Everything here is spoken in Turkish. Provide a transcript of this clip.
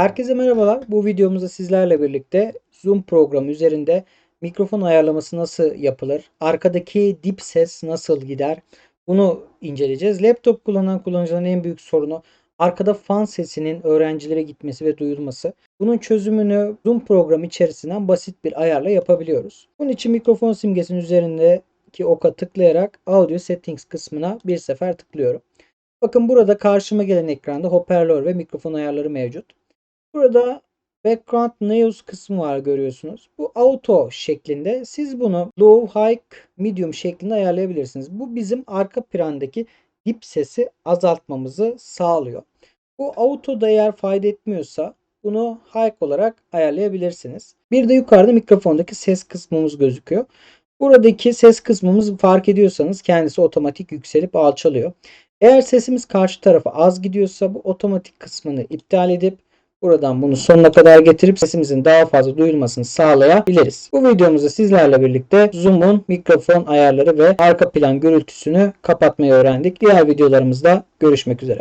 Herkese merhabalar. Bu videomuzda sizlerle birlikte Zoom programı üzerinde mikrofon ayarlaması nasıl yapılır? Arkadaki dip ses nasıl gider? Bunu inceleyeceğiz. Laptop kullanan kullanıcıların en büyük sorunu arkada fan sesinin öğrencilere gitmesi ve duyulması. Bunun çözümünü Zoom programı içerisinden basit bir ayarla yapabiliyoruz. Bunun için mikrofon simgesinin üzerindeki oka tıklayarak Audio Settings kısmına bir sefer tıklıyorum. Bakın burada karşıma gelen ekranda hoparlör ve mikrofon ayarları mevcut. Burada background noise kısmı var görüyorsunuz. Bu auto şeklinde. Siz bunu low, high, medium şeklinde ayarlayabilirsiniz. Bu bizim arka plandaki dip sesi azaltmamızı sağlıyor. Bu autoda eğer fayda etmiyorsa bunu high olarak ayarlayabilirsiniz. Bir de yukarıda mikrofondaki ses kısmımız gözüküyor. Buradaki ses kısmımız fark ediyorsanız kendisi otomatik yükselip alçalıyor. Eğer sesimiz karşı tarafa az gidiyorsa bu otomatik kısmını iptal edip Buradan bunu sonuna kadar getirip sesimizin daha fazla duyulmasını sağlayabiliriz. Bu videomuzda sizlerle birlikte Zoom'un mikrofon ayarları ve arka plan gürültüsünü kapatmayı öğrendik. Diğer videolarımızda görüşmek üzere.